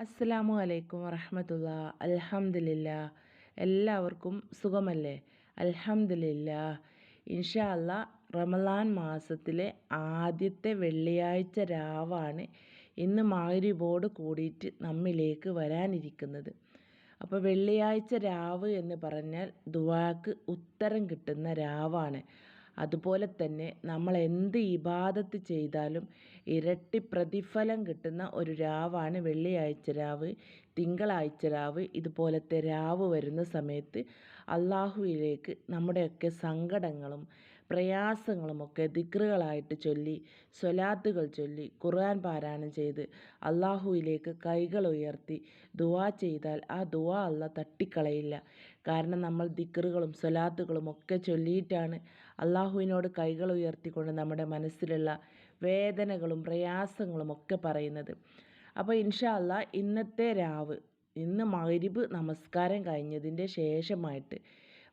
അസ്സലാമു അലൈക്കും വറഹമത്തുള്ള. അലഹമില്ല എല്ലാവർക്കും സുഖമല്ലേ? അലഹമില്ല ഇൻഷാ അല്ല റമലാൻ മാസത്തിലെ ആദ്യത്തെ വെള്ളിയാഴ്ച രാവാണ് ഇന്ന് മാരിബോട് കൂടിയിട്ട് നമ്മിലേക്ക് വരാനിരിക്കുന്നത്. അപ്പോൾ വെള്ളിയാഴ്ച രാവ് എന്ന് പറഞ്ഞാൽ ദുവാക്ക് ഉത്തരം കിട്ടുന്ന രാവാണ്. അതുപോലെ തന്നെ നമ്മൾ എന്ത് ഇബാദത്ത് ചെയ്താലും ഇരട്ടി പ്രതിഫലം കിട്ടുന്ന ഒരു രാവാണ് വെള്ളിയാഴ്ച രാവ് തിങ്കളാഴ്ച രാവ് ഇതുപോലത്തെ രാവ് വരുന്ന സമയത്ത് അള്ളാഹുവിലേക്ക് നമ്മുടെയൊക്കെ സങ്കടങ്ങളും പ്രയാസങ്ങളുമൊക്കെ ദിക്റുകളായിട്ട് ചൊല്ലി സ്വലാത്തുകൾ ചൊല്ലി ഖുർആൻ പാരായണം ചെയ്ത് അള്ളാഹുവിലേക്ക് കൈകൾ ഉയർത്തി ദുവാ ചെയ്താൽ ആ ദുവാ അല്ല തട്ടിക്കളയില്ല. കാരണം നമ്മൾ ദിക്റുകളും സ്വലാത്തുകളും ഒക്കെ ചൊല്ലിയിട്ടാണ് അള്ളാഹുവിനോട് കൈകൾ ഉയർത്തിക്കൊണ്ട് നമ്മുടെ മനസ്സിലുള്ള വേദനകളും പ്രയാസങ്ങളും ഒക്കെ പറയുന്നത്. അപ്പോൾ ഇൻഷാ അല്ല ഇന്നത്തെ രാവ് ഇന്ന് മഗ്രിബ് നമസ്കാരം കഴിഞ്ഞതിന്റെ ശേഷമായിട്ട്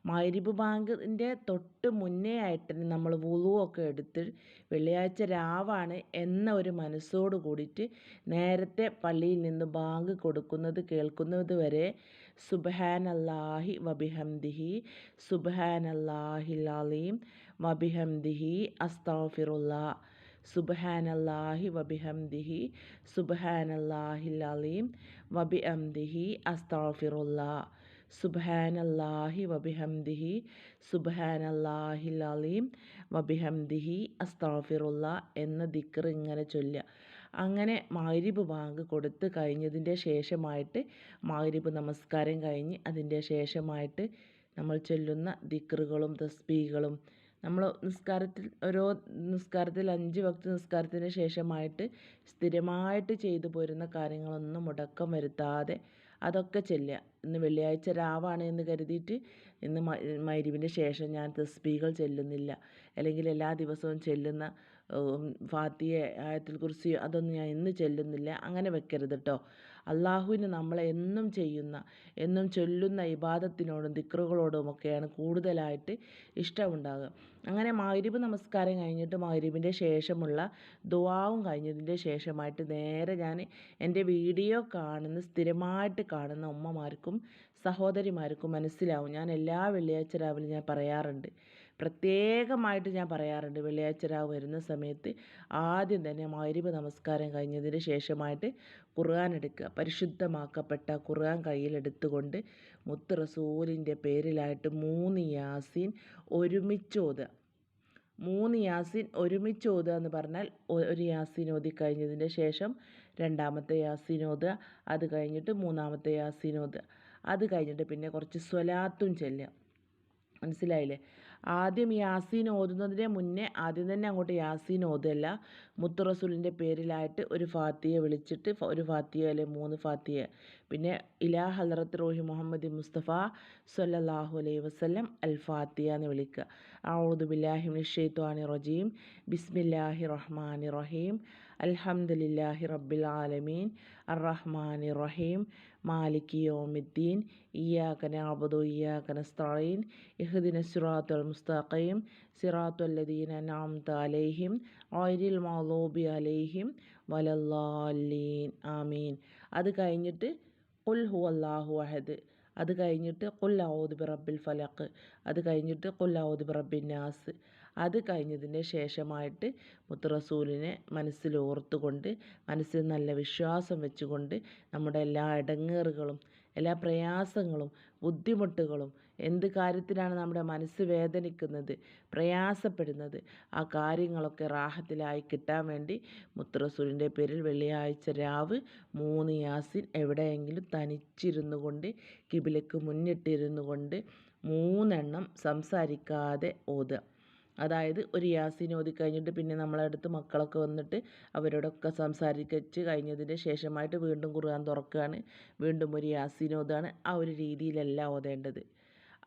മഗ്രിബ് ബാങ്കിന്റെ തൊട്ട് മുന്നേ ആയിട്ട് നമ്മൾ വുളുവൊക്കെ എടുത്ത് വെള്ളിയാഴ്ച രാവാണ് എന്ന ഒരു മനസ്സോട് കൂടിയിട്ട് നേരത്തെ പള്ളിയിൽ നിന്ന് ബാങ്ക് കൊടുക്കുന്നത് കേൾക്കുന്നത് വരെ സുബഹാനല്ലാഹി വബിഹംദിഹി സുബഹാനല്ലാഹിൽ അലീം വബിഹംദിഹി അസ്താഫിറുല്ലാ സുബഹാനല്ലാഹി വബിഹംദിഹി സുബഹാനല്ലാഹിൽ അലീം വബിഹംദിഹി അസ്താഫിറുല്ലാ സുബഹാനല്ലാഹി വബിഹംദിഹി സുബഹാനല്ലാഹിൽ അലീം വബിഹംദിഹി അസ്താഫിറുള്ള എന്ന ദിക്കർ ഇങ്ങനെ ചൊല്ലുക. അങ്ങനെ മാരിബ് ബാങ്ക് കൊടുത്ത് കഴിഞ്ഞതിന്റെ ശേഷമായിട്ട് മാരിബ് നമസ്കാരം കഴിഞ്ഞ് അതിന്റെ ശേഷമായിട്ട് നമ്മൾ ചൊല്ലുന്ന ദിക്കറുകളും തസ്ബീകളും നമ്മൾ നിസ്കാരത്തിൽ ഓരോ നിസ്കാരത്തിൽ അഞ്ച് വക്ത നിസ്കാരത്തിന് ശേഷമായിട്ട് സ്ഥിരമായിട്ട് ചെയ്തു പോരുന്ന കാര്യങ്ങളൊന്നും മുടക്കം വരുത്താതെ അതൊക്കെ ചെല്ലുക. ഇന്ന് വെള്ളിയാഴ്ച രാവാണ് എന്ന് കരുതിയിട്ട് ഇന്ന് മൈരിവിന്റെ ശേഷം ഞാൻ തസ്ബീകൾ ചൊല്ലുന്നില്ല. അല്ലെങ്കിൽ എല്ലാ ദിവസവും ചൊല്ലുന്ന ഫാത്തിയ ആയത്തുൽ കുറിച്ച് അതൊന്നും ഞാൻ ഇന്ന് ചൊല്ലുന്നില്ല. അങ്ങനെ വെക്കരുത് കേട്ടോ അള്ളാഹുവിന് നമ്മൾ എന്നും ചെയ്യുന്ന എന്നും ചൊല്ലുന്ന ഇബാദത്തിനോടും ദിക്റുകളോടും ഒക്കെയാണ് കൂടുതലായിട്ട് ഇഷ്ടമുണ്ടാകുക അങ്ങനെ മഗ്‌രിബ് നമസ്കാരം കഴിഞ്ഞിട്ട് മാരിബിന്റെ ശേഷമുള്ള ദുവാവും കഴിഞ്ഞതിന്റെ ശേഷമായിട്ട് നേരെ ഞാൻ എന്റെ വീഡിയോ കാണുന്ന സ്ഥിരമായിട്ട് കാണുന്ന ഉമ്മമാർക്കും സഹോദരിമാർക്കും മനസ്സിലാവും. ഞാൻ എല്ലാ വെള്ളിയാഴ്ച രാവിലെ ഞാൻ പറയാറുണ്ട്. പ്രത്യേകമായിട്ട് ഞാൻ പറയാറുണ്ട്. വെള്ളിയാഴ്ച രാവ് വരുന്ന സമയത്ത് ആദ്യം തന്നെ മൈരിബ് നമസ്കാരം കഴിഞ്ഞതിന് ശേഷമായിട്ട് ഖുർആൻ എടുക്കുക. പരിശുദ്ധമാക്കപ്പെട്ട ഖുർആൻ കയ്യിലെടുത്തുകൊണ്ട് മുത്ത് റസൂലിന്റെ പേരിലായിട്ട് മൂന്ന് യാസീൻ ഒരുമിച്ച് ഓതുക. മൂന്ന് യാസീൻ ഒരുമിച്ച് ഓതുക എന്ന് പറഞ്ഞാൽ ഒരു യാസീൻ ഓതി കഴിഞ്ഞതിന് ശേഷം രണ്ടാമത്തെ യാസീൻ ഓതുക. അത് കഴിഞ്ഞിട്ട് മൂന്നാമത്തെ യാസീൻ ഓതുക. അത് കഴിഞ്ഞിട്ട് പിന്നെ കുറച്ച് സ്വലാത്തും ചെല്ലുക. മനസ്സിലായില്ലേ? ആദ്യം യാസീൻ ഓതുന്നതിന് മുന്നേ ആദ്യം തന്നെ അങ്ങോട്ട് യാസീൻ ഓതല്ല മുത്തുറസൂലിന്റെ പേരിലായിട്ട് ഒരു ഫാത്തിയെ വിളിച്ചിട്ട് ഒരു ഫാത്തിയ അല്ലെ മൂന്ന് ഫാത്തിയ പിന്നെ ഇലാ ഹലറത്ത് റോഹി മുഹമ്മദ് മുസ്തഫ സല്ലാഹു അലൈഹി വസ്ലം അൽ ഫാത്തിയ എന്ന് വിളിക്കുക. ഔദു ബില്ലാഹിമിൻ ഷെയ്ത്വാനി റജീം. ബിസ്മില്ലാഹി റഹ്മാനി റഹീം. അൽഹംദുലില്ലാഹി റബ്ബിൽ ആലമീൻ. അർ റഹ്മാനി റഹീം. മാലിക് യോമിദ്ദീൻ ഇയ്യാക നഅബുദു ഇയ്യാക നസ്തഈൻ ഇഹ്ദിന സിറാത്തുൽ മുസ്തഖീം സിറാത്തുൽ ലദീന അൻഅംത അലൈഹിം ഓരിൽ മഗ്ദൂബി അലൈഹിം വലല്ലാലീൻ ആമീൻ. അത് കഴിഞ്ഞിട്ട് ഖുൽ ഹുവല്ലാഹു അഹദ്. അത് കഴിഞ്ഞിട്ട് കൊല്ലാവൂദ് ബി റബ്ബിൽ ഫലക്ക് അത് കഴിഞ്ഞിട്ട് കൊല്ലാവൂദ് ബി റബ്ബിൻ നാസ്. അത് കഴിഞ്ഞതിന് ശേഷമായിട്ട് മുത്തറസൂലിനെ മനസ്സിൽ ഓർത്തുകൊണ്ട് മനസ്സിൽ നല്ല വിശ്വാസം വെച്ചുകൊണ്ട് നമ്മുടെ എല്ലാ ഇടങ്ങേറുകളും എല്ലാ പ്രയാസങ്ങളും ബുദ്ധിമുട്ടുകളും എന്ത് കാര്യത്തിലാണ് നമ്മുടെ മനസ്സ് വേദനിക്കുന്നത് പ്രയാസപ്പെടുന്നത് ആ കാര്യങ്ങളൊക്കെ റാഹത്തിലായി കിട്ടാൻ വേണ്ടി മുത്തറസൂലിന്റെ പേരിൽ വെള്ളിയാഴ്ച രാവ് മൂന്ന് യാസിൻ എവിടെയെങ്കിലും തനിച്ചിരുന്നു കൊണ്ട് കിബിലക്ക് മുന്നിട്ടിരുന്നു കൊണ്ട് മൂന്നെണ്ണം സംസാരിക്കാതെ ഓതുക. അതായത് ഒരു യാസീൻ ഓതി കഴിഞ്ഞിട്ട് പിന്നെ നമ്മളെ നമ്മളടുത്ത് മക്കളൊക്കെ വന്നിട്ട് അവരോടൊക്കെ സംസാരിച്ച് കഴിഞ്ഞതിന് ശേഷമായിട്ട് വീണ്ടും ഖുർആൻ തുറക്കുകയാണ്. വീണ്ടും ഒരു യാസീൻ ഓതാണ് ആ ഒരു രീതിയിലല്ല ഓതേണ്ടത്.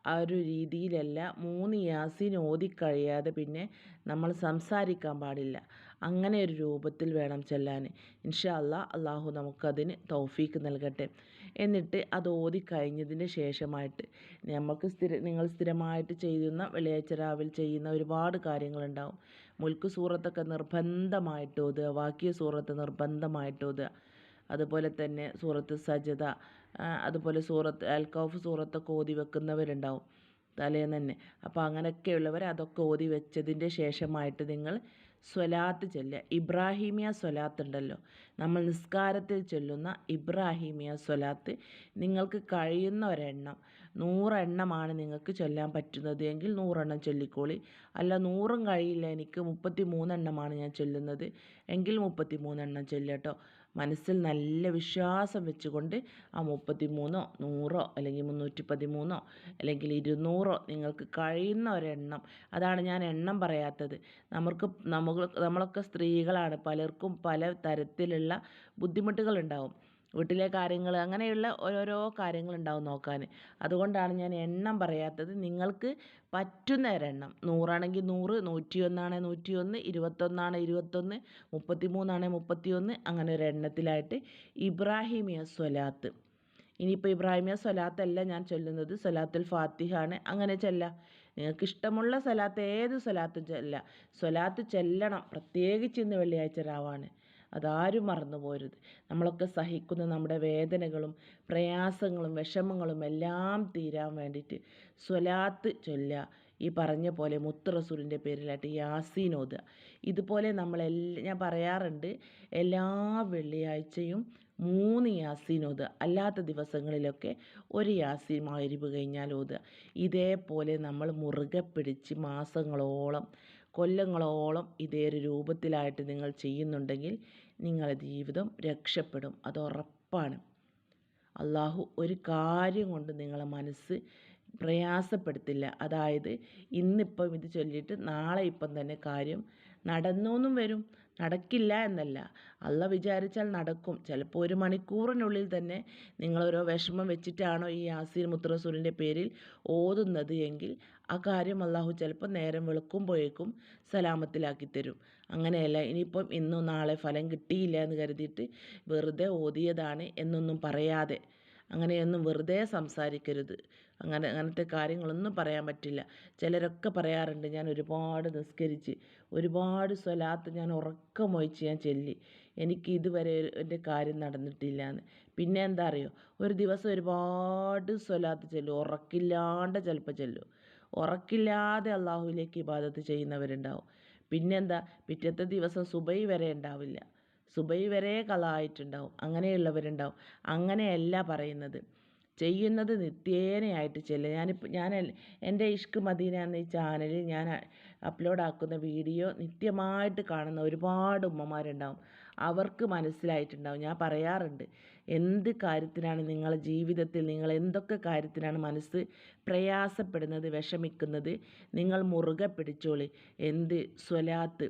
ആ ഒരു രീതിയിലല്ല മൂന്ന് യാസീൻ ഓതിക്കഴിയാതെ പിന്നെ നമ്മൾ സംസാരിക്കാൻ പാടില്ല. അങ്ങനെ ഒരു രൂപത്തിൽ വേണം ചെല്ലാൻ. ഇൻഷാ അല്ലാ അള്ളാഹു നമുക്കതിന് തൗഫീക്ക് നൽകട്ടെ. എന്നിട്ട് അത് ഓതി കഴിഞ്ഞതിന് ശേഷമായിട്ട് നമുക്ക് സ്ഥിര നിങ്ങൾ സ്ഥിരമായിട്ട് ചെയ്യുന്ന വെള്ളിയാഴ്ച രാവിലെ ചെയ്യുന്ന ഒരുപാട് കാര്യങ്ങളുണ്ടാവും. മുൽക്ക് സൂറത്തൊക്കെ നിർബന്ധമായിട്ട് ഓതുക വാക്കിയ സൂറത്ത് നിർബന്ധമായിട്ട് ഓതുക. അതുപോലെ തന്നെ സൂറത്ത് സജ്ജത അതുപോലെ സൂറത്ത് അൽക്കൗഫ് സൂറത്തൊക്കെ ഓതി വെക്കുന്നവരുണ്ടാവും. തലേന്ന് തന്നെ. അപ്പോൾ അങ്ങനെയൊക്കെയുള്ളവർ അതൊക്കെ ഓതി വെച്ചതിന്റെ ശേഷമായിട്ട് നിങ്ങൾ സ്വലാത്ത് ചൊല്ലുക. ഇബ്രാഹീമിയ സ്വലാത്ത് ഉണ്ടല്ലോ. നമ്മൾ നിസ്കാരത്തിൽ ചൊല്ലുന്ന ഇബ്രാഹീമിയ സ്വലാത്ത് നിങ്ങൾക്ക് കഴിയുന്ന ഒരെണ്ണം നൂറെണ്ണമാണ് നിങ്ങൾക്ക് ചൊല്ലാൻ പറ്റുന്നത് എങ്കിൽ നൂറെണ്ണം ചൊല്ലിക്കോളി. അല്ല നൂറും കഴിയില്ല എനിക്ക് മുപ്പത്തി മൂന്നെണ്ണമാണ് ഞാൻ ചൊല്ലുന്നത് എങ്കിൽ മുപ്പത്തി മൂന്നെണ്ണം ചൊല്ലട്ടോ മനസ്സിൽ നല്ല വിശ്വാസം വെച്ചുകൊണ്ട് ആ മുപ്പത്തി മൂന്നോ നൂറോ അല്ലെങ്കിൽ മുന്നൂറ്റി പതിമൂന്നോ അല്ലെങ്കിൽ ഇരുന്നൂറോ നിങ്ങൾക്ക് കഴിയുന്ന ഒരെണ്ണം. അതാണ് ഞാൻ എണ്ണം പറയാത്തത്. നമുക്ക് നമ്മൾ നമ്മളൊക്കെ സ്ത്രീകളാണ്. പലർക്കും പല തരത്തിലുള്ള ബുദ്ധിമുട്ടുകളുണ്ടാവും. വീട്ടിലെ കാര്യങ്ങൾ അങ്ങനെയുള്ള ഓരോരോ കാര്യങ്ങളുണ്ടാവും നോക്കാൻ അതുകൊണ്ടാണ് ഞാൻ എണ്ണം പറയാത്തത്. നിങ്ങൾക്ക് പറ്റുന്ന ഒരെണ്ണം. നൂറാണെങ്കിൽ നൂറ് നൂറ്റിയൊന്നാണ് നൂറ്റിയൊന്ന് ഇരുപത്തൊന്നാണ് ഇരുപത്തൊന്ന് മുപ്പത്തി മൂന്നാണ് മുപ്പത്തിയൊന്ന് അങ്ങനെ ഒരു എണ്ണത്തിലായിട്ട് ഇബ്രാഹിമിയ സ്വലാത്ത്. ഇനിയിപ്പോൾ ഇബ്രാഹിമിയ സ്വലാത്തല്ല ഞാൻ ചൊല്ലുന്നത്. സ്വലാത്തുൽ ഫാത്തിഹാണ്. അങ്ങനെ ചെല്ലാം. നിങ്ങൾക്ക് ഇഷ്ടമുള്ള സ്വലാത്ത് ഏത് സ്വലാത്തും ചെല്ലാം. സ്വലാത്ത് ചൊല്ലണം. പ്രത്യേകിച്ച് ഇന്ന് വെള്ളിയാഴ്ച രാവാണ്. അതാരും മറന്നു പോരുത്. നമ്മളൊക്കെ സഹിക്കുന്ന നമ്മുടെ വേദനകളും പ്രയാസങ്ങളും വിഷമങ്ങളും എല്ലാം തീരാൻ വേണ്ടിയിട്ട് സ്വലാത്ത് ചൊല്ലുക. ഈ പറഞ്ഞ പോലെ മുത്ത് റസൂലിന്റെ പേരിലായിട്ട് യാസീൻ ഓതുക. ഇതുപോലെ നമ്മളെല്ലാം ഞാൻ പറയാറുണ്ട് എല്ലാ വെള്ളിയാഴ്ചയും മൂന്ന് യാസീൻ ഓതുക. അല്ലാത്ത ദിവസങ്ങളിലൊക്കെ ഒരു യാസീൻ മാരിവ് കഴിഞ്ഞാൽ ഓതുക. ഇതേപോലെ നമ്മൾ മുറുകെ പിടിച്ച് മാസങ്ങളോളം കൊല്ലങ്ങളോളം ഇതേ ഒരു രൂപത്തിലായിട്ട് നിങ്ങൾ ചെയ്യുന്നുണ്ടെങ്കിൽ നിങ്ങളുടെ ജീവിതം രക്ഷപ്പെടും. അത് ഉറപ്പാണ്. അള്ളാഹു ഒരു കാര്യം കൊണ്ട് നിങ്ങളെ മനസ്സ് പ്രയാസപ്പെടുത്തില്ല. അതായത് ഇന്നിപ്പം ഇത് ചൊല്ലിയിട്ട് നാളെ ഇപ്പം തന്നെ കാര്യം നടന്നോന്നും വരും. നടക്കില്ല എന്നല്ല. അള്ള വിചാരിച്ചാൽ നടക്കും. ചിലപ്പോൾ ഒരു മണിക്കൂറിനുള്ളിൽ തന്നെ നിങ്ങളോരോ വിഷമം വെച്ചിട്ടാണോ ഈ യാസീൻ മുത്തറസൂലിന്റെ പേരിൽ ഓതുന്നത് എങ്കിൽ ആ കാര്യം അള്ളാഹു ചിലപ്പോൾ നേരം വെളുക്കുമ്പോഴേക്കും സലാമത്തിലാക്കി തരും. അങ്ങനെയല്ല ഇനിയിപ്പം ഇന്നും നാളെ ഫലം കിട്ടിയില്ല എന്ന് കരുതിയിട്ട് വെറുതെ ഓതിയതാണ് എന്നൊന്നും പറയാതെ അങ്ങനെയൊന്നും വെറുതെ സംസാരിക്കരുത്. അങ്ങനെ അങ്ങനത്തെ കാര്യങ്ങളൊന്നും പറയാൻ പറ്റില്ല. ചിലരൊക്കെ പറയാറുണ്ട് ഞാൻ ഒരുപാട് നിസ്കരിച്ച് ഒരുപാട് സ്വലാത്ത് ഞാൻ ഉറക്കമൊഴിച്ച് ഞാൻ ചെല്ലി. എനിക്ക് ഇതുവരെ എന്റെ കാര്യം നടന്നിട്ടില്ല എന്ന് പിന്നെ എന്താ അറിയോ? ഒരു ദിവസം ഒരുപാട് സ്വലാത്ത് ചൊല്ലും. ഉറക്കില്ലാണ്ട് ചിലപ്പോൾ ചൊല്ലും. ഉറക്കില്ലാതെ അള്ളാഹുവിലേക്ക് ഇബാദത്ത് ചെയ്യുന്നവരുണ്ടാവും. പിന്നെന്താ? പിറ്റത്തെ ദിവസം സുബൈ വരെ ഉണ്ടാവില്ല. സുബൈ വരെ കളായിട്ടുണ്ടാവും അങ്ങനെയുള്ളവരുണ്ടാവും അങ്ങനെയല്ല പറയുന്നത്. ചെയ്യുന്നത് നിത്യേനയായിട്ട് ചെല്ലുക ഞാനിപ്പോൾ ഞാൻ എന്റെ ഇഷ്ക് മദീന എന്ന ഈ ചാനലിൽ ഞാൻ അപ്ലോഡ് ആക്കുന്ന വീഡിയോ നിത്യമായിട്ട് കാണുന്ന ഒരുപാട് ഉമ്മമാരുണ്ടാവും. അവർക്ക് മനസ്സിലായിട്ടുണ്ടാവും. ഞാൻ പറയാറുണ്ട് എന്ത് കാര്യത്തിനാണ് നിങ്ങളുടെ ജീവിതത്തിൽ നിങ്ങൾ എന്തൊക്കെ കാര്യത്തിനാണ് മനസ്സ് പ്രയാസപ്പെടുന്നത് വിഷമിക്കുന്നത്? നിങ്ങൾ മുറുകെ പിടിച്ചോളി. എന്ത് സ്വലാത്ത്?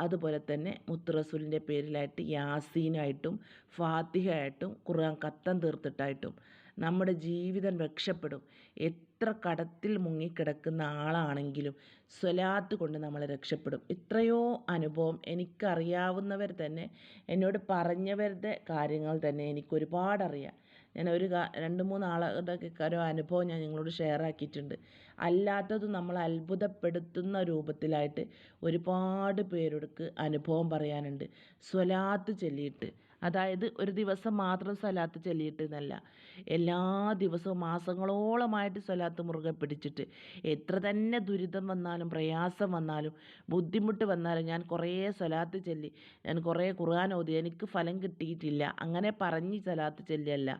അതുപോലെ തന്നെ മുത്തുറസൂലിന്റെ പേരിലായിട്ട് യാസീനായിട്ടും ഫാത്തിഹയായിട്ടും ഖുർആൻ കത്തം തീർത്തിട്ടായിട്ടും നമ്മുടെ ജീവിതം രക്ഷപ്പെടും. എത്ര കടത്തിൽ മുങ്ങിക്കിടക്കുന്ന ആളാണെങ്കിലും സ്വലാത്ത് കൊണ്ട് നമ്മളെ രക്ഷപ്പെടും. ഇത്രയോ അനുഭവം എനിക്കറിയാവുന്നവർ തന്നെ എന്നോട് പറഞ്ഞവരുടെ കാര്യങ്ങൾ തന്നെ എനിക്കൊരുപാടറിയാം. ഞാൻ ഒരു രണ്ട് മൂന്ന് ആളുടെ ഒരു അനുഭവം ഞാൻ നിങ്ങളോട് ഷെയർ ആക്കിയിട്ടുണ്ട്. അല്ലാത്തത് നമ്മൾ അത്ഭുതപ്പെടുത്തുന്ന രൂപത്തിലായിട്ട് ഒരുപാട് പേരോടുക്ക് അനുഭവം പറയാനുണ്ട്. സ്വലാത്ത് ചൊല്ലിയിട്ട് അതായത് ഒരു ദിവസം മാത്രം സ്വലാത്ത് ചൊല്ലിയിട്ട് എന്നല്ല എല്ലാ ദിവസവും മാസങ്ങളോളമായിട്ട് സ്വലാത്ത് മുറുകെ പിടിച്ചിട്ട് എത്ര തന്നെ ദുരിതം വന്നാലും പ്രയാസം വന്നാലും ബുദ്ധിമുട്ട് വന്നാലും ഞാൻ കുറേ സ്വലാത്ത് ചൊല്ലി ഞാൻ കുറേ ഖുർആൻ ഓതി എനിക്ക് ഫലം കിട്ടിയിട്ടില്ല. അങ്ങനെ പറഞ്ഞ് സ്വലാത്ത് ചൊല്ലിയല്ല.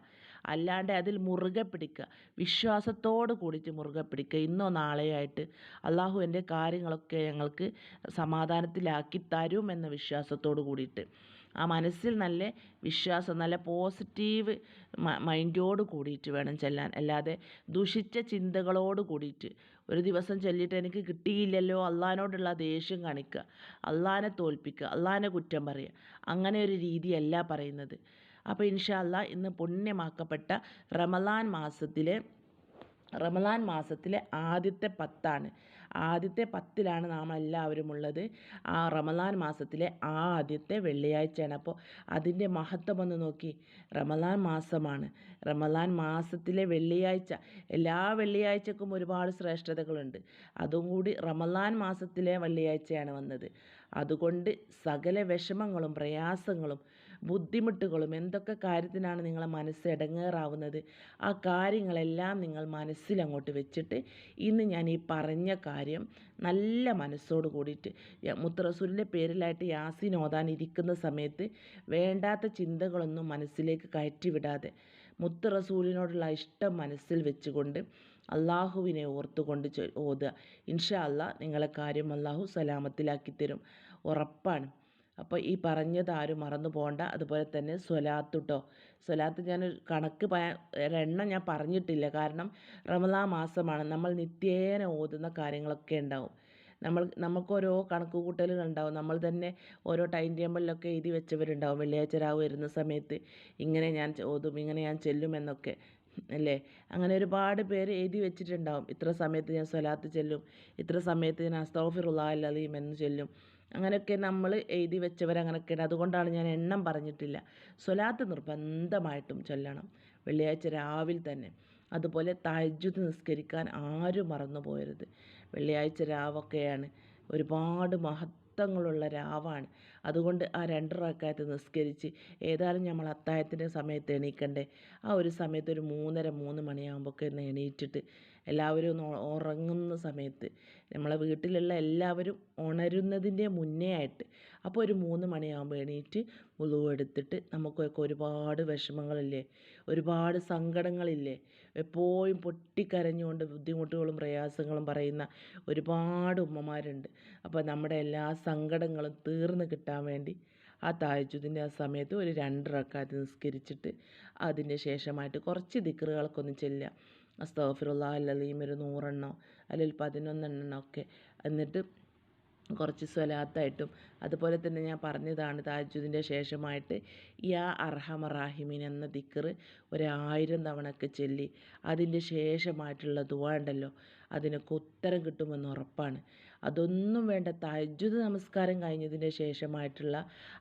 അല്ലാണ്ട് അതിൽ മുറുകെ പിടിക്കുക. വിശ്വാസത്തോട് കൂടിയിട്ട് മുറുകെ പിടിക്കുക. ഇന്നോ നാളെയോ ആയിട്ട് അള്ളാഹു എന്റെ കാര്യങ്ങളൊക്കെ ഞങ്ങൾക്ക് സമാധാനത്തിലാക്കി തരും എന്ന വിശ്വാസത്തോട് കൂടിയിട്ട്. ആ മനസ്സിൽ നല്ല വിശ്വാസം നല്ല പോസിറ്റീവ് മൈൻഡോട് കൂടിയിട്ട് വേണം ചെല്ലാൻ. അല്ലാതെ ദുഷിച്ച ചിന്തകളോട് കൂടിയിട്ട്. ഒരു ദിവസം ചെല്ലിയിട്ട് എനിക്ക് കിട്ടിയില്ലല്ലോ അള്ളഹാനോടുള്ള ദേഷ്യം കാണിക്കുക അള്ളഹാനെ തോൽപ്പിക്കുക അള്ളഹാനെ കുറ്റം പറയുക. അങ്ങനെ ഒരു രീതിയല്ല പറയുന്നത്. അപ്പോൾ ഇൻഷാ അല്ലാ ഇന്ന് പുണ്യമാക്കപ്പെട്ട റമലാൻ മാസത്തിലെ റമദാൻ മാസത്തിലെ ആദ്യത്തെ പത്താണ്. ആദ്യത്തെ പത്തിലാണ് നാം എല്ലാവരും ഉള്ളത്. ആ റമദാൻ മാസത്തിലെ ആദ്യത്തെ വെള്ളിയാഴ്ചയാണ്. അപ്പോൾ അതിന്റെ മഹത്വം ഒന്ന് നോക്കി. റമദാൻ മാസമാണ്. റമദാൻ മാസത്തിലെ വെള്ളിയാഴ്ച. എല്ലാ വെള്ളിയാഴ്ചക്കും ഒരുപാട് ശ്രേഷ്ഠതകളുണ്ട്. അതും കൂടി റമലാൻ മാസത്തിലെ വെള്ളിയാഴ്ചയാണ് വന്നത്. അതുകൊണ്ട് സകല വിഷമങ്ങളും പ്രയാസങ്ങളും ബുദ്ധിമുട്ടുകളും എന്തൊക്കെ കാര്യത്തിനാണ് നിങ്ങളെ മനസ്സ് ഇടങ്ങേറാവുന്നത് ആ കാര്യങ്ങളെല്ലാം നിങ്ങൾ മനസ്സിലങ്ങോട്ട് വെച്ചിട്ട് ഇന്ന് ഞാൻ ഈ പറഞ്ഞ കാര്യം നല്ല മനസ്സോട് കൂടിയിട്ട് മുത്തറസൂലിന്റെ പേരിലായിട്ട് യാസിൻ ഓതാൻ ഇരിക്കുന്ന സമയത്ത് വേണ്ടാത്ത ചിന്തകളൊന്നും മനസ്സിലേക്ക് കയറ്റിവിടാതെ വിടാതെ മുത്തറസൂലിനോടുള്ള ഇഷ്ടം മനസ്സിൽ വെച്ചുകൊണ്ട് അള്ളാഹുവിനെ ഓർത്തുകൊണ്ട് ഓതുക. ഇൻഷാ അല്ലാ നിങ്ങളെ കാര്യം അള്ളാഹു സലാമത്തിലാക്കി തരും ഉറപ്പാണ്. അപ്പോൾ ഈ പറഞ്ഞത് ആരും മറന്നു പോകണ്ട അതുപോലെ തന്നെ സ്വലാത്ത് കേട്ടോ സ്വലാത്ത് ഞാൻ കണക്ക് എണ്ണം ഞാൻ പറഞ്ഞിട്ടില്ല. കാരണം റമദാ മാസമാണ്. നമ്മൾ നിത്യേന ഓതുന്ന കാര്യങ്ങളൊക്കെ ഉണ്ടാവും. നമ്മൾ നമുക്ക് ഓരോ കണക്ക് കൂട്ടലുകൾ ഉണ്ടാവും. നമ്മൾ തന്നെ ഓരോ ടൈം ടേബിളിലൊക്കെ എഴുതി വെച്ചവരുണ്ടാവും. വെള്ളിയാഴ്ച രാവ് വരുന്ന സമയത്ത് ഇങ്ങനെ ഞാൻ ഓതും ഇങ്ങനെ ഞാൻ ചെല്ലുമെന്നൊക്കെ അല്ലേ? അങ്ങനെ ഒരുപാട് പേര് എഴുതി വെച്ചിട്ടുണ്ടാവും. ഇത്ര സമയത്ത് ഞാൻ സ്വലാത്ത് ചെല്ലും. ഇത്ര സമയത്ത് ഞാൻ അസ്തോഫിറുള്ള അല്ലാതെയും എന്ന് ചെല്ലും. അങ്ങനെയൊക്കെ നമ്മൾ എഴുതി വെച്ചവരങ്ങനെയൊക്കെയാണ് അതുകൊണ്ടാണ് ഞാൻ എണ്ണം പറഞ്ഞിട്ടില്ല. സ്വലാത്ത് നിർബന്ധമായിട്ടും ചൊല്ലണം. വെള്ളിയാഴ്ച രാവിലെ തന്നെ. അതുപോലെ തജ്ജുദ് നിസ്കരിക്കാൻ ആരും മറന്നു പോയരുത്. വെള്ളിയാഴ്ച രാവൊക്കെയാണ്. ഒരുപാട് മഹത്വങ്ങളുള്ള രാവാണ്. അതുകൊണ്ട് ആ രണ്ട് റക്കായത്ത് നിസ്കരിച്ച് ഏതായാലും നമ്മൾ അത്തായത്തിന്റെ സമയത്ത് എണീക്കണ്ടേ? ആ ഒരു സമയത്ത് ഒരു മൂന്നര മൂന്ന് മണിയാകുമ്പോഴൊക്കെ എണീറ്റിട്ട് എല്ലാവരും ഒന്ന് ഉറങ്ങുന്ന സമയത്ത്. നമ്മളെ വീട്ടിലുള്ള എല്ലാവരും ഉണരുന്നതിന്റെ മുന്നേ ആയിട്ട്. അപ്പോൾ ഒരു മൂന്ന് മണിയാകുമ്പോൾ എണീറ്റ് ഉളു എടുത്തിട്ട് നമുക്കൊക്കെ ഒരുപാട് വിഷമങ്ങളില്ലേ? ഒരുപാട് സങ്കടങ്ങളില്ലേ? എപ്പോഴും പൊട്ടിക്കരഞ്ഞുകൊണ്ട് ബുദ്ധിമുട്ടുകളും പ്രയാസങ്ങളും പറയുന്ന ഒരുപാട് ഉമ്മമാരുണ്ട്. അപ്പോൾ നമ്മുടെ എല്ലാ സങ്കടങ്ങളും തീർന്ന് കിട്ടാൻ വേണ്ടി ആ താജ്ജുദിന്റെ ആ സമയത്ത് ഒരു രണ്ട് റക്കാത്ത് നിസ്കരിച്ചിട്ട് അതിന്റെ ശേഷമായിട്ട് കുറച്ച് ദിക്റുകളൊക്കെ ഒന്ന് ചെല്ലുക. അസ്തഗ്ഫിറുല്ലാ അല്ലീം ഒരു നൂറെണ്ണോ അല്ലെങ്കിൽ പതിനൊന്നെണ്ണം ഒക്കെ. എന്നിട്ട് കുറച്ച് സ്വലാത്തായിട്ടും അതുപോലെ തന്നെ ഞാൻ പറഞ്ഞതാണ് താജുദിന്റെ ശേഷമായിട്ട് യാ അർഹമറാഹിമീൻ എന്ന ദിക്കറ് ഒരായിരം തവണയൊക്കെ ചൊല്ലി അതിന്റെ ശേഷമായിട്ടുള്ള ദുവാ ഉണ്ടല്ലോ അതിനൊക്കെ ഉത്തരം കിട്ടുമെന്ന് ഉറപ്പാണ്. അതൊന്നും വേണ്ട. തജ്ജുദ് നമസ്കാരം കഴിഞ്ഞതിന്റെ ശേഷമായിട്ടുള്ള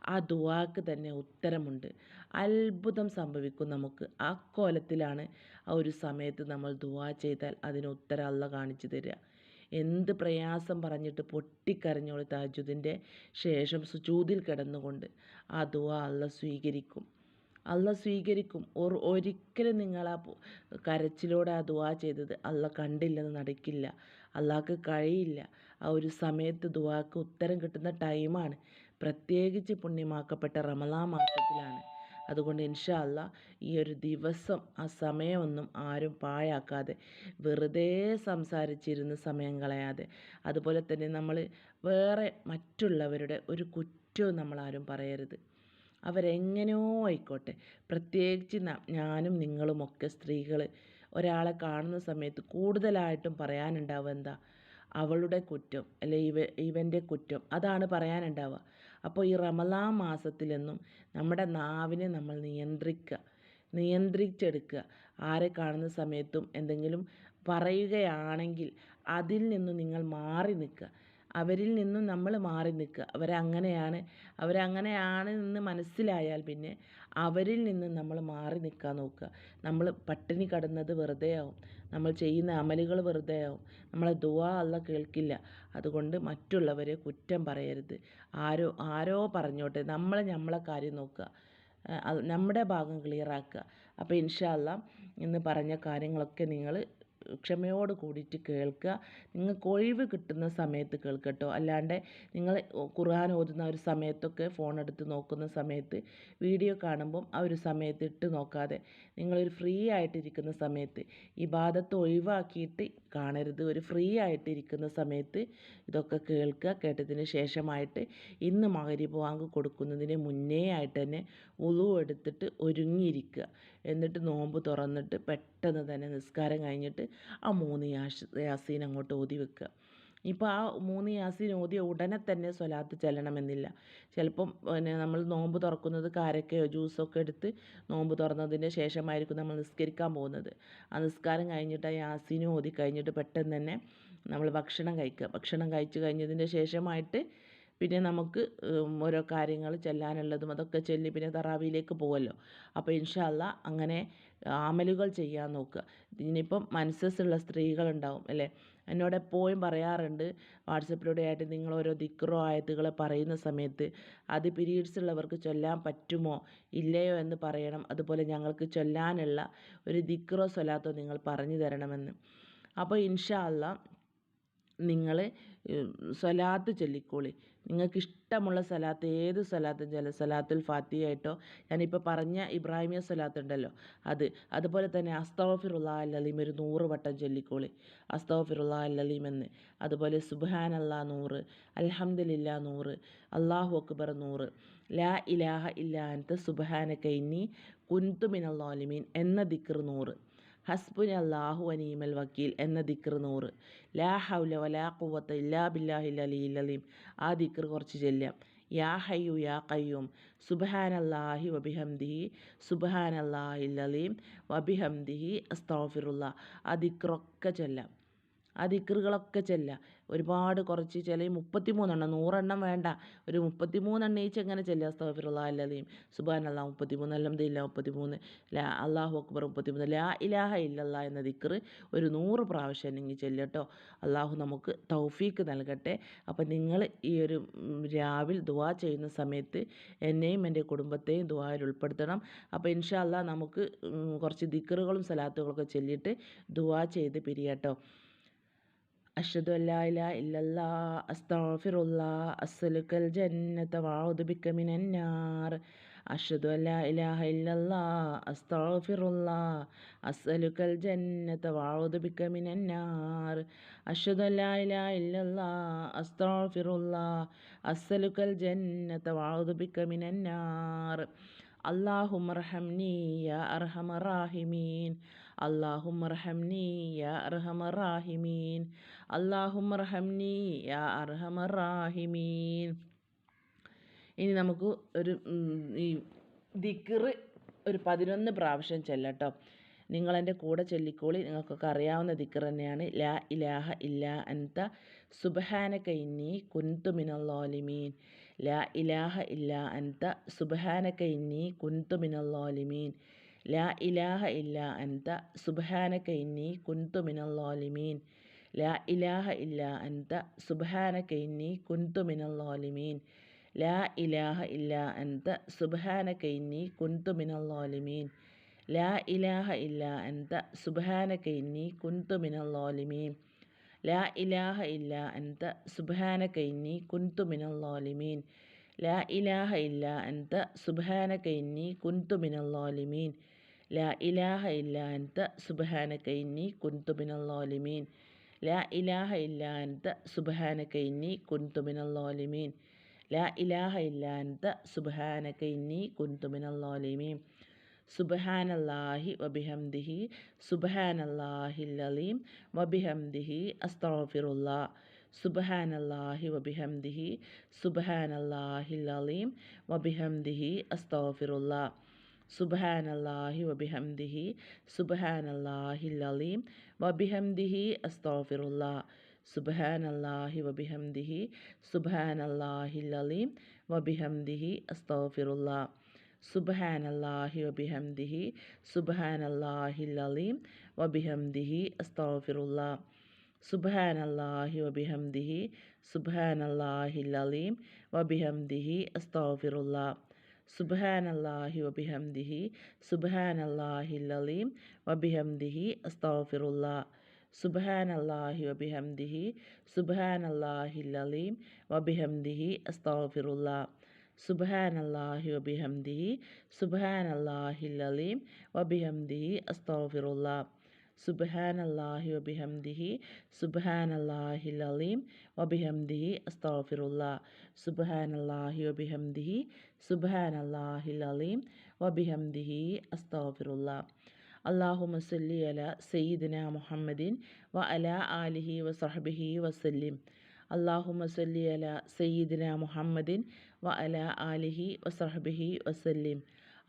ആ ദുവാക്ക് തന്നെ ഉത്തരമുണ്ട്. അത്ഭുതം സംഭവിക്കും നമുക്ക്. ആ കോലത്തിലാണ് ആ ഒരു സമയത്ത് നമ്മൾ ദുവാ ചെയ്താൽ അതിന് ഉത്തരം അല്ല കാണിച്ചു തരിക. എന്ത് പ്രയാസം പറഞ്ഞിട്ട് പൊട്ടിക്കരഞ്ഞോളി തജ്ജുദിന്റെ ശേഷം സുജൂതിൽ കിടന്നുകൊണ്ട് ആ ദുവാ അല്ല സ്വീകരിക്കും. അല്ല സ്വീകരിക്കും. ഒരിക്കലും നിങ്ങൾ കരച്ചിലോടെ ആ ദുവാ ചെയ്തത് അല്ല കണ്ടില്ലെന്ന് നടക്കില്ല. അള്ളാഹ്ക്ക് കഴിയില്ല. ആ ഒരു സമയത്ത് ദുവാക്ക് ഉത്തരം കിട്ടുന്ന ടൈമാണ്. പ്രത്യേകിച്ച് പുണ്യമാക്കപ്പെട്ട റമലാ മാസത്തിലാണ്. അതുകൊണ്ട് ഇൻഷാ അല്ല ഈ ഒരു ദിവസം ആ സമയമൊന്നും ആരും പാഴാക്കാതെ വെറുതെ സംസാരിച്ചിരുന്ന് സമയം കളയാതെ അതുപോലെ തന്നെ നമ്മൾ വേറെ മറ്റുള്ളവരുടെ ഒരു കുറ്റവും നമ്മളാരും പറയരുത്. അവരെങ്ങനെയോ ആയിക്കോട്ടെ. പ്രത്യേകിച്ച് ഞാനും നിങ്ങളുമൊക്കെ സ്ത്രീകൾ ഒരാളെ കാണുന്ന സമയത്ത് കൂടുതലായിട്ടും പറയാനുണ്ടാവുക എന്താ? അവളുടെ കുറ്റം അല്ലെ ഇവ ഇവന്റെ കുറ്റം അതാണ് പറയാനുണ്ടാവുക. അപ്പോൾ ഈ റമലാ മാസത്തിലെന്നും നമ്മുടെ നാവിനെ നമ്മൾ നിയന്ത്രിക്കുക നിയന്ത്രിച്ചെടുക്കുക. ആരെ കാണുന്ന സമയത്തും എന്തെങ്കിലും പറയുകയാണെങ്കിൽ അതിൽ നിന്ന് നിങ്ങൾ മാറി നിൽക്കുക. അവരിൽ നിന്നും നമ്മൾ മാറി നിൽക്കുക. അവരങ്ങനെയാണ് അവരങ്ങനെയാണ് എന്ന് മനസ്സിലായാൽ പിന്നെ അവരിൽ നിന്നും നമ്മൾ മാറി നിൽക്കാൻ നോക്കുക. നമ്മൾ പട്ടിണി കടന്നത് വെറുതെ ആവും. നമ്മൾ ചെയ്യുന്ന അമലുകൾ വെറുതെ ആവും. നമ്മളെ ദുവാ അല്ല കേൾക്കില്ല. അതുകൊണ്ട് മറ്റുള്ളവരെ കുറ്റം പറയരുത്. ആരോ ആരോ പറഞ്ഞോട്ടെ. നമ്മൾ നമ്മളെ കാര്യം നോക്കുക. നമ്മുടെ ഭാഗം ക്ലിയറാക്കുക അപ്പോൾ ഇൻഷാ അല്ലാ ഇന്ന് പറഞ്ഞ കാര്യങ്ങളൊക്കെ നിങ്ങൾ ക്ഷമയോട് കൂടിയിട്ട് കേൾക്കുക. നിങ്ങൾക്ക് ഒഴിവ് കിട്ടുന്ന സമയത്ത് കേൾക്കട്ടോ. അല്ലാണ്ട് നിങ്ങൾ ഖുർആൻ ഓതുന്ന ഒരു സമയത്തൊക്കെ ഫോൺ എടുത്ത് നോക്കുന്ന സമയത്ത് വീഡിയോ കാണുമ്പം ആ ഒരു സമയത്ത് ഇട്ട് നോക്കാതെ നിങ്ങളൊരു ഫ്രീ ആയിട്ടിരിക്കുന്ന സമയത്ത് ഈ ബാധത്തെ ഒഴിവാക്കിയിട്ട് കാണരുത്. ഒരു ഫ്രീ ആയിട്ടിരിക്കുന്ന സമയത്ത് ഇതൊക്കെ കേൾക്കുക. കേട്ടതിന് ശേഷമായിട്ട് ഇന്ന് മകരിബ് വാങ്ങ് കൊടുക്കുന്നതിന് മുന്നേ ആയിട്ട് തന്നെ ഉളു എടുത്തിട്ട് ഒരുങ്ങിയിരിക്കുക. എന്നിട്ട് നോമ്പ് തുറന്നിട്ട് പെട്ടെന്ന് തന്നെ നിസ്കാരം കഴിഞ്ഞിട്ട് ആ മൂന്ന് യാസ് യാസീൻ അങ്ങോട്ട് ഓതി വെക്കുക. ഇപ്പോൾ ആ മൂന്ന് യാസീൻ ഓതിയ ഉടനെ തന്നെ സ്വലാത്ത് ചെല്ലണമെന്നില്ല. ചിലപ്പം പിന്നെ നമ്മൾ നോമ്പ് തുറക്കുന്നത് കാരക്കയോ ജ്യൂസൊക്കെ എടുത്ത് നോമ്പ് തുറന്നതിന് ശേഷമായിരിക്കും നമ്മൾ നിസ്കരിക്കാൻ പോകുന്നത്. ആ നിസ്കാരം കഴിഞ്ഞിട്ട് ആ യാസീനും ഓതി കഴിഞ്ഞിട്ട് പെട്ടെന്ന് തന്നെ നമ്മൾ ഭക്ഷണം കഴിക്കുക. ഭക്ഷണം കഴിച്ചു കഴിഞ്ഞതിന്റെ ശേഷമായിട്ട് പിന്നെ നമുക്ക് ഓരോ കാര്യങ്ങൾ ചെല്ലാനുള്ളതും അതൊക്കെ ചൊല്ലി പിന്നെ തറാവിയിലേക്ക് പോകുമല്ലോ അപ്പോൾ ഇൻഷാല്ല അങ്ങനെ അമലുകൾ ചെയ്യാൻ നോക്കുക. ഇനിയിപ്പം മനസ്സസ്സുള്ള സ്ത്രീകളുണ്ടാവും അല്ലേ? എന്നോട് എപ്പോഴും പറയാറുണ്ട് വാട്സപ്പിലൂടെ ആയിട്ട് നിങ്ങൾ ഓരോ ദിക്റോ ആയത്തുകൾ പറയുന്ന സമയത്ത് അത് പീരീഡ്സ് ഉള്ളവർക്ക് ചൊല്ലാൻ പറ്റുമോ ഇല്ലയോ എന്ന് പറയണം. അതുപോലെ ഞങ്ങൾക്ക് ചൊല്ലാനുള്ള ഒരു ദിക്റോ സ്വലാത്തോ നിങ്ങൾ പറഞ്ഞു തരണമെന്ന്. അപ്പോൾ ഇൻഷാ അല്ലാ നിങ്ങൾ സ്വലാത്ത് ചൊല്ലിക്കോളി. നിങ്ങൾക്ക് ഇഷ്ടമുള്ള സ്ഥലത്ത് ഏത് സ്വലാത്തും ചില സ്വലാത്തുൽ ഫാത്തിയായിട്ടോ ഞാനിപ്പോൾ പറഞ്ഞ ഇബ്രാഹിമിയ സ്ഥലത്ത് ഉണ്ടല്ലോ അത്. അതുപോലെ തന്നെ അസ്തോഫിറുല്ലാ അല്ലീം ഒരു നൂറ് വട്ടം ചൊല്ലിക്കോളി. അസ്തോഫിറുല്ലാ അല്ലീം എന്ന്. അതുപോലെ സുബാൻ അല്ലാ നൂറ് അലഹമ്മദില്ല നൂറ് അള്ളാഹു അക്ബർ നൂറ്. ലാ ഇലാഹ ഇല്ലാ അനത്ത് സുബഹാന കൈനി കുന്തു മിനല്ലാലിമീൻ എന്ന ദിക്കർ നൂറ്. ഹസ്ബുനി അള്ളാഹു അനീമൽ വക്കീൽ എന്ന ദിക്ർ നൂറ്. ലാ ഹൗല വലാ കുവത്ത് ഇല്ലാ ബില്ലാഹിൽ അലീം. ആ ദിക്ർ കുറച്ച് ചെല്ലാം യാ ഹയ്യു യാ കയ്യൂം സുബഹാനല്ലാഹി വബിഹംദിഹി സുബഹാനല്ലാഹിൽ അലീം വബിഹംദിഹി അസ്തോഫിറുള്ള ആ ദിക്റൊക്കെ ചൊല്ലാം ആ ദിക്റുകളൊക്കെ ചെല്ലുക. ഒരുപാട് കുറച്ച് ചില മുപ്പത്തി മൂന്നെണ്ണം നൂറെണ്ണം വേണ്ട. ഒരു മുപ്പത്തി മൂന്നെണ്ണം ഈച്ച് എങ്ങനെ ചെല്ലുക? അസ്തഫിറുള്ള അല്ലതീം സുബാൻ അല്ലാ മുപ്പത്തി മൂന്ന് അല്ലംദില്ല മുപ്പത്തി മൂന്ന് ലാ അള്ളാഹു അക്ബർ മുപ്പത്തി മൂന്ന് ലാ ഇലാഹ ഇല്ലല്ല എന്ന ദിക്റ് ഒരു നൂറ് പ്രാവശ്യം നിങ്ങൾ ചെല്ലട്ടോ അള്ളാഹു നമുക്ക് തൗഫീക്ക് നൽകട്ടെ. അപ്പം നിങ്ങൾ ഈ ഒരു രാവിലെ ദുവാ ചെയ്യുന്ന സമയത്ത് എന്നെയും എന്റെ കുടുംബത്തെയും ദുവായിൽ ഉൾപ്പെടുത്തണം. അപ്പോൾ ഇൻഷാ അല്ലാ നമുക്ക് കുറച്ച് ദിക്റുകളും സലാത്തുകളൊക്കെ ചൊല്ലിയിട്ട് ദുവാ ചെയ്ത് പിരിയട്ടോ أشهد أن لا إله إلا الله أستغفر الله أسألك الجنة وأعوذ بك من النار. أشهد أن لا إله إلا الله أستغفر الله أسألك الجنة وأعوذ بك من النار. أشهد أن لا إله إلا الله أستغفر الله أسألك الجنة وأعوذ بك من النار. اللهم ارحمني يا أرحم الراحمين. അള്ളാഹുമർഹംനി യാ അർഹമർ റാഹിമീൻ അള്ളാഹുമർഹംനി യാ റാഹിമീൻ ഇനി നമുക്ക് ഒരു ഈ ദിക്കറ് ഒരു പതിനൊന്ന് പ്രാവശ്യം ചെല്ലട്ടോ. നിങ്ങളെന്റെ കൂടെ ചൊല്ലിക്കോളി. നിങ്ങൾക്കൊക്കെ അറിയാവുന്ന ദിക്കർ തന്നെയാണ്. ലാ ഇലാഹ ഇല്ല അൻത സുബഹാന കൈന്നി കുന്തു മിനല്ലോലിമീൻ. ലാ ഇലാഹ ഇല്ല അൻത സുബഹാന കൈന്നി കുന്തു മിനല്ലോലിമീൻ. ലാ ഇലാഹ ഇല്ല അൻത സുബഹാനക ഇന്നി കുന്തു മിനല്ലാലിമീൻ ലാ ഇലാഹ ഇല്ല അൻത സുബഹാനക ഇന്നി കുന്തു മിനല്ലാലിമീൻ ലാ ഇലാഹ ഇല്ല അൻത സുബഹാനക ഇന്നി കുന്തു മിനല്ലാലിമീൻ ലാ ഇലാഹ ഇല്ല അൻത സുബഹാനക ഇന്നി കുന്തു മിനല്ലാലിമീൻ ലാ ഇലാഹ ഇല്ല അൻത സുബഹാനക ഇന്നി കുന്തു മിനല്ലാലിമീൻ ലാ ഇലാഹ ഇല്ല അൻത സുബഹാനക ഇന്നി കുന്തു മിനല്ലാലിമീൻ ലാ ഇലാഹ ഇല്ലാ അൻത സുബഹാനക ഇന്നി കുന്തു മിനല്ലാലിമീൻ ലാ ഇലാഹ ഇല്ലാ അൻത സുബഹാനക ഇന്നി കുന്തു മിനല്ലാലിമീൻ ലാ ഇലാഹ ഇല്ലാ അൻത സുബഹാനക ഇന്നി കുന്തു മിനല്ലാലിമീൻ സുബഹാനല്ലാഹി വബിഹംദിഹി സുബഹാനല്ലാഹിൽ അലീം വബിഹംദിഹി അസ്തഗ്ഫിറുല്ലാ സുബഹാനല്ലാഹി വബിഹംദിഹി സുബഹാനല്ലാഹിൽ അലീം വബിഹംദിഹി അസ്തോഫിറുല്ല സുബാനല്ലാഹി വബിഹംദിഹി സുബഹാനല്ലാഹിൽ അലീം വബിഹംദിഹി അസ്തോഫിറുല്ല സുബാനല്ലാഹി വബിഹംദിഹി സുബഹാനല്ലാഹിൽ അലീം വബിഹംദിഹി അസ്തോഫിറുല്ല സുബാനല്ലാഹി വബിഹംദിഹി സുബഹാനല്ലാഹിൽ അലീം വബിഹംദിഹി അസ്തഗ്ഫിറുല്ലാ സുബഹാനല്ലാഹി വബിഹംദിഹി സുബഹാനല്ലാഹിൽ അലീം വബിഹംദിഹി അസ്തഗ്ഫിറുല്ലാ സുബഹാനല്ലാഹി വബിഹംദിഹി സുബഹാനല്ലാഹിൽ അലീം വബിഹംദിഹി അസ്തഗ്ഫിറുല്ലാ സുബഹാനല്ലാഹി വബിഹംദിഹി സുബഹാനല്ലാഹിൽ അലീം വബിഹംദിഹി അസ്തഗ്ഫിറുല്ലാ. സുബഹാനല്ലാഹി വബിഹംദിഹി സുബഹാനല്ലാഹിൽ അലീം വബിഹംദിഹി അസ്തഗ്ഫിറുല്ലാ സുബഹാനല്ലാഹി വബിഹംദിഹി സുബഹാനല്ലാഹിൽ അലീം വബിഹംദിഹി അസ്തഗ്ഫിറുല്ലാ സുബഹാനല്ലാഹി വബിഹംദിഹി സുബഹാനല്ലാഹിൽ അലീം വബിഹംദിഹി അസ്തഗ്ഫിറുല്ലാ. അള്ളാഹുമ സല്ലി അല സയ്യിദിന മുഹമ്മദിൻ വ അല ആലിഹി വസഹബിഹി വസല്ലിം. അള്ളാഹുമ സല്ലി അല സയ്യിദിന മുഹമ്മദിൻ വ അല ആലിഹി വസഹബിഹി വസല്ലിം.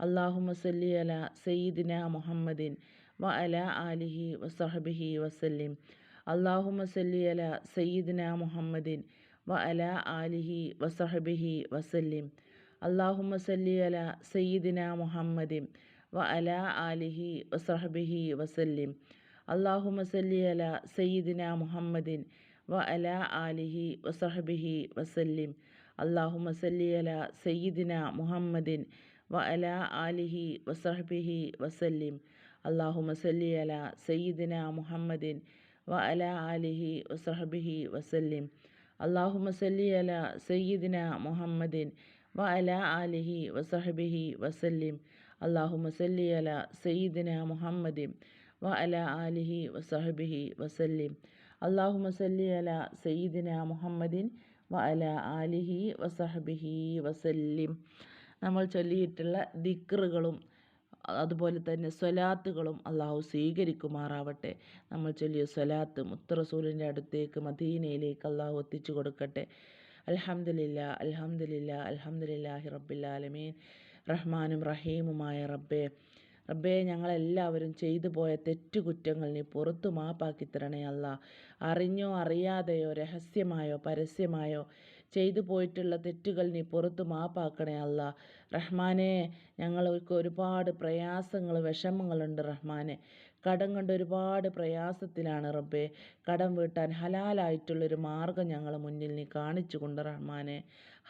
അള്ളാഹുമ സല്ലി അല സയ്യിദിന മുഹമ്മദിൻ വഅല ആലിഹി വസഹബിഹി വസല്ലിം. അള്ളാഹുമ സല്ലി അല സയ്യിദ്ന മുഹമ്മദിൻ വഅല ആലിഹി വസഹബിഹി വസല്ലിം. അള്ളാഹുമ സല്ലി അല സയ്യിദ്ന മുഹമ്മദിൻ വഅല ആലിഹി വസഹബിഹി വസല്ലിം. അള്ളാഹുമ സല്ലി അല സയ്യിദ്ന മുഹമ്മദിൻ വഅല ആലിഹി വസഹബിഹി വസല്ലിം. അള്ളാഹുമ സല്ലി അല സയ്യിദ്ന മുഹമ്മദിൻ വഅല ആലിഹി വസഹബിഹി വസല്ലിം. അള്ളാഹു മസല്ലി അല സയ്യിദിന മുഹമ്മദിൻ വ അല അലിഹി വസഹബിഹി വസല്ലിം. അള്ളാഹു മസല്ലി അല സയ്യിദിന മുഹമ്മദിൻ വ അല അലിഹി വസഹബിഹി വസല്ലിം. അള്ളാഹു മസല്ലി അല സയ്യിദിന മുഹമ്മദിൻ വ അല ആലിഹി വസഹബിഹി വസല്ലിം. അള്ളാഹു മസല്ലി അല സയ്യിദിന മുഹമ്മദിൻ വ അല ആലിഹി വസഹബിഹി വസല്ലിം. നമ്മൾ ചൊല്ലിയിട്ടുള്ള ദിക്റുകളും അതുപോലെ തന്നെ സ്വലാത്തുകളും അള്ളാഹു സ്വീകരിക്കുമാറാവട്ടെ. നമ്മൾ ചൊല്ലിയ സ്വലാത്ത് മുത്തറസൂലിന്റെ അടുത്തേക്ക് മദീനയിലേക്ക് അള്ളാഹു എത്തിച്ചു കൊടുക്കട്ടെ. അലഹമില്ല അലഹമില്ല അൽഹംദുലില്ലാഹി റബ്ബില്ലാലമീൻ റഹ്മാനും റഹീമുമായ റബ്ബേ റബ്ബേ ഞങ്ങളെല്ലാവരും ചെയ്തു പോയ തെറ്റുകുറ്റങ്ങൾ നീ പുറത്തു മാപ്പാക്കി തരണേ അല്ല അറിഞ്ഞോ അറിയാതെയോ രഹസ്യമായോ പരസ്യമായോ ചെയ്തു പോയിട്ടുള്ള തെറ്റുകൾ നീ പുറത്ത് മാപ്പാക്കണേ അല്ല. റഹ്മാനെ ഞങ്ങൾക്ക് ഒരുപാട് പ്രയാസങ്ങൾ വിഷമങ്ങളുണ്ട് റഹ്മാനെ. കടം കൊണ്ട് ഒരുപാട് പ്രയാസത്തിലാണ് റബ്ബേ. കടം വീട്ടാൻ ഹലാലായിട്ടുള്ളൊരു മാർഗം ഞങ്ങൾ മുന്നിൽ നീ കാണിച്ചു കൊണ്ട് റഹ്മാനെ.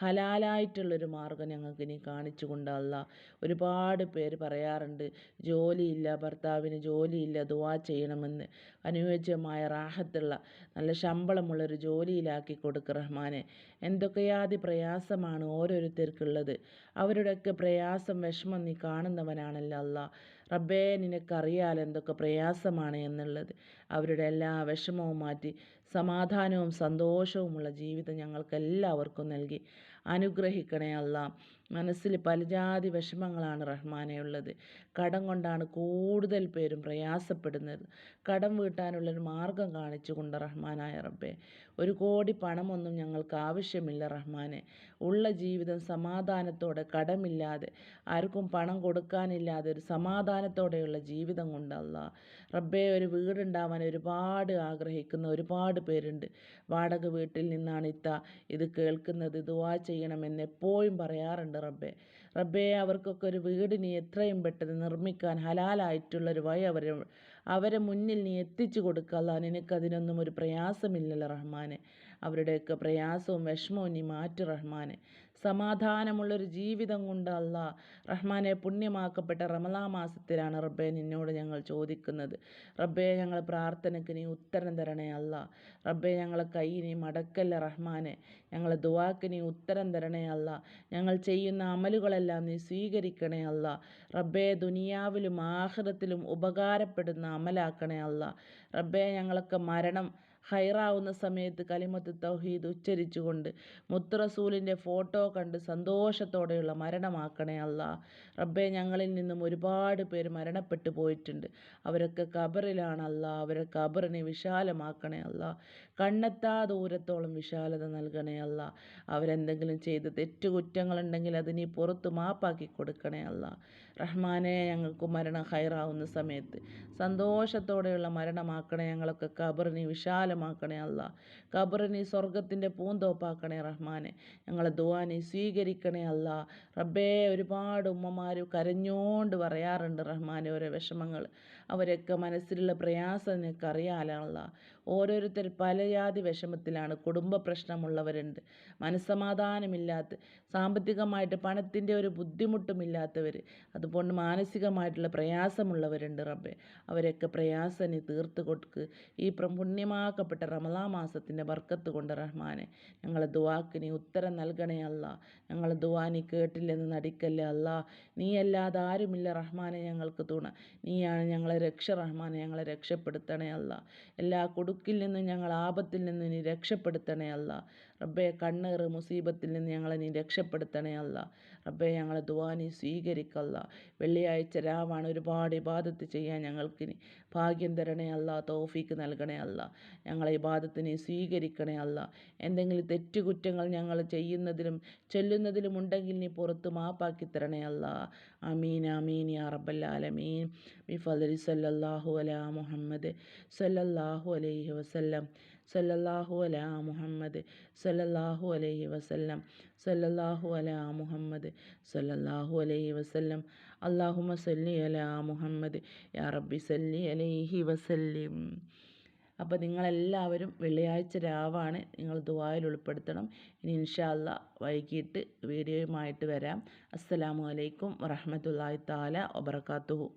ഹലാലായിട്ടുള്ളൊരു മാർഗം ഞങ്ങൾക്ക് നീ കാണിച്ചു കൊണ്ടല്ല ഒരുപാട് പേര് പറയാറുണ്ട് ജോലിയില്ല ഭർത്താവിന് ജോലിയില്ല ദുവാ ചെയ്യണമെന്ന്. അനുയോജ്യമായ റാഹത്തുള്ള നല്ല ശമ്പളമുള്ളൊരു ജോലിയിലാക്കി കൊടുക്ക് റഹ്മാനെ. എന്തൊക്കെയാതി പ്രയാസമാണ് ഓരോരുത്തർക്കുള്ളത്. അവരുടെയൊക്കെ പ്രയാസം വിഷമം നീ കാണുന്നവനാണല്ലോ അല്ല റബ്ബേ നിനക്കറിയാലോ എന്തൊക്കെ പ്രയാസമാണ് എന്നുള്ളത്. അവരുടെ എല്ലാ വിഷമവും മാറ്റി സമാധാനവും സന്തോഷവുമുള്ള ജീവിതം ഞങ്ങൾക്കെല്ലാവർക്കും നൽകി. അനുഗ്രഹിക്കണേ അല്ല മനസ്സിൽ പലജാതി വിഷമങ്ങളാണ് റഹ്മാനെയുള്ളത്. കടം കൊണ്ടാണ് കൂടുതൽ പേരും പ്രയാസപ്പെടുന്നത്. കടം വീട്ടാനുള്ളൊരു മാർഗം കാണിച്ചു കൊണ്ട് റഹ്മാനായ റബ്ബെ ഒരു കോടി പണമൊന്നും ഞങ്ങൾക്ക് ആവശ്യമില്ല റഹ്മാനെ. ഉള്ള ജീവിതം സമാധാനത്തോടെ കടമില്ലാതെ ആർക്കും പണം കൊടുക്കാനില്ലാതെ ഒരു സമാധാനത്തോടെയുള്ള ജീവിതം കൊണ്ടല്ല റബ്ബെ ഒരു വീടുണ്ടാവാൻ ഒരുപാട് ആഗ്രഹിക്കുന്ന ഒരുപാട് പേരുണ്ട്. വാടക വീട്ടിൽ നിന്നാണ് ഇത്ത ഇത് കേൾക്കുന്നത് ദുവാ ചെയ്യണമെന്ന് എപ്പോഴും പറയാറുണ്ട്. റബ്ബെ. റബ്ബേ അവർക്കൊക്കെ ഒരു വീട് നീ എത്രയും പെട്ടെന്ന് നിർമ്മിക്കാൻ ഹലാലായിട്ടുള്ളൊരു വഴി അവരെ അവരെ മുന്നിൽ നീ എത്തിച്ചു കൊടുക്കല്ല നിനക്കതിനൊന്നും ഒരു പ്രയാസമില്ലല്ലോ റഹ്മാനെ. അവരുടെയൊക്കെ പ്രയാസവും വിഷമവും നീ മാറ്റി റഹ്മാനെ. സമാധാനമുള്ളൊരു ജീവിതം കൊണ്ട് അല്ല റഹ്മാനെ പുണ്യമാക്കപ്പെട്ട റമലാ മാസത്തിലാണ് റബ്ബെ നിന്നോട് ഞങ്ങൾ ചോദിക്കുന്നത്. റബ്ബെ ഞങ്ങൾ പ്രാർത്ഥനയ്ക്ക് നീ ഉത്തരം തരണേ അല്ല. റബ്ബെ ഞങ്ങളെ കൈ നീ മടക്കല്ല റഹ്മാനെ. ഞങ്ങളെ ദുവാക്ക് നീ ഉത്തരം തരണേ അല്ല. ഞങ്ങൾ ചെയ്യുന്ന അമലുകളെല്ലാം നീ സ്വീകരിക്കണേ അല്ല. റബ്ബെ ദുനിയാവിലും ആഹ്റത്തിലും ഉപകാരപ്പെടുന്ന അമലാക്കണേ അല്ല. റബ്ബെ ഞങ്ങളൊക്കെ മരണം ഹൈറാവുന്ന സമയത്ത് കലിമത്ത് തൗഹീദ് ഉച്ചരിച്ചുകൊണ്ട് മുത്തറസൂലിന്റെ ഫോട്ടോ കണ്ട് സന്തോഷത്തോടെയുള്ള മരണമാക്കണേ അല്ല റബ്ബെ ഞങ്ങളിൽ നിന്നും ഒരുപാട് പേര് മരണപ്പെട്ടു പോയിട്ടുണ്ട്. അവരൊക്കെ ഖബറിലാണല്ല അവരെ ഖബറിനെ വിശാലമാക്കണേ അല്ല കണ്ണെത്താ ദൂരത്തോളം വിശാലത നൽകണേ അല്ല. അവരെന്തെങ്കിലും ചെയ്ത് തെറ്റുകുറ്റങ്ങളുണ്ടെങ്കിൽ അത് നീ പുറത്ത് മാപ്പാക്കി കൊടുക്കണേ അല്ല. റഹ്മാനെ ഞങ്ങൾക്ക് മരണം ഹൈറാവുന്ന സമയത്ത് സന്തോഷത്തോടെയുള്ള മരണമാക്കണേ ഞങ്ങളൊക്കെ ഖബറിനി വിശാലമാക്കണേ അല്ല. ഖബറിനി സ്വർഗത്തിന്റെ പൂന്തോപ്പാക്കണേ റഹ്മാനെ. ഞങ്ങളെ ദുവാനെ സ്വീകരിക്കണേ അല്ല. റബ്ബേ ഒരുപാട് ഉമ്മമാർ കരഞ്ഞോണ്ട് പറയാറുണ്ട് റഹ്മാനെ ഓരോ വിഷമങ്ങൾ അവരൊക്കെ മനസ്സിലുള്ള പ്രയാസം നിനക്കറിയാലുള്ള ഓരോരുത്തർ പല ജാതി വിഷമത്തിലാണ്. കുടുംബ പ്രശ്നമുള്ളവരുണ്ട്. മനസ്സമാധാനമില്ലാത്ത സാമ്പത്തികമായിട്ട് പണത്തിന്റെ ഒരു ബുദ്ധിമുട്ടുമില്ലാത്തവർ അതുപോലെ മാനസികമായിട്ടുള്ള പ്രയാസമുള്ളവരുണ്ട് റബ്ബെ. അവരൊക്കെ പ്രയാസം നീ തീർത്ത് കൊടുക്ക്. ഈ പുണ്യമാക്കപ്പെട്ട റമലാ മാസത്തിന്റെ വർക്കത്ത് കൊണ്ട് റഹ്മാനെ ഞങ്ങളെ ദുവാക്ക് നീ ഉത്തരം നൽകണേ അല്ല. ഞങ്ങളെ ദുവാ നീ കേട്ടില്ലെന്ന് നടിക്കല്ലേ അല്ല. നീ അല്ലാതെ ആരുമില്ല റഹ്മാനെ ഞങ്ങൾക്ക് തുണ. നീയാണ് ഞങ്ങളെ രക്ഷ റഹ്മാനെ ഞങ്ങളെ രക്ഷപ്പെടുത്തണേ അല്ല. എല്ലാ കുടുക്കിൽ നിന്നും ഞങ്ങൾ ആപത്തിൽ നിന്നും നീ രക്ഷപ്പെടുത്തണേ അല്ല. റബ്ബെ കണ്ണേറ് മുസീബത്തിൽ നിന്ന് ഞങ്ങളെ നീ രക്ഷപ്പെടുത്തണേ അല്ല. റബ്ബെ ഞങ്ങളെ ദുവാനി സ്വീകരിക്കല്ല. വെള്ളിയാഴ്ച രാവാണ് ഒരുപാട് ഇബാദത്ത് ചെയ്യാൻ ഞങ്ങൾക്ക് ഭാഗ്യം തരണേ അല്ല തോഫീക്ക് നൽകണേ അല്ല. ഞങ്ങളെ ഇബാദത്തിനെ സ്വീകരിക്കണേ അല്ല. എന്തെങ്കിലും തെറ്റുകുറ്റങ്ങൾ ഞങ്ങൾ ചെയ്യുന്നതിലും ചൊല്ലുന്നതിലും ഉണ്ടെങ്കിൽ നീ പുറത്ത് മാപ്പാക്കി തരണേ അല്ല. അമീൻ അമീൻ യാ റബ്ബല്ലാലമീൻ ബിഫലി സല്ലല്ലാഹു അലാ മുഹമ്മദ് സല്ലല്ലാഹു അലൈഹി വസല്ലം. സല്ലല്ലാഹു അലാ മുഹമ്മദ് സല്ലല്ലാഹു അലൈഹി വസല്ലം സല്ലല്ലാഹു അലാ മുഹമ്മദ് സല്ലല്ലാഹു അലൈഹി വസല്ലം. അല്ലാഹുമ്മ സല്ലി അലാ മുഹമ്മദ് യാ റബ്ബി സല്ലി അലൈഹി വസല്ലിം. അപ്പോൾ നിങ്ങളെല്ലാവരും വെള്ളിയാഴ്ച രാവാണ്. നിങ്ങൾ ദുബായിൽ ഉൾപ്പെടുത്തണം. ഇനി ഇൻഷാല്ല വൈകിട്ട് വീഡിയോയുമായിട്ട് വരാം. അസ്സലാമു അലൈക്കും വറഹമത്തല്ലാഹി താല വബർക്കാത്തുഹു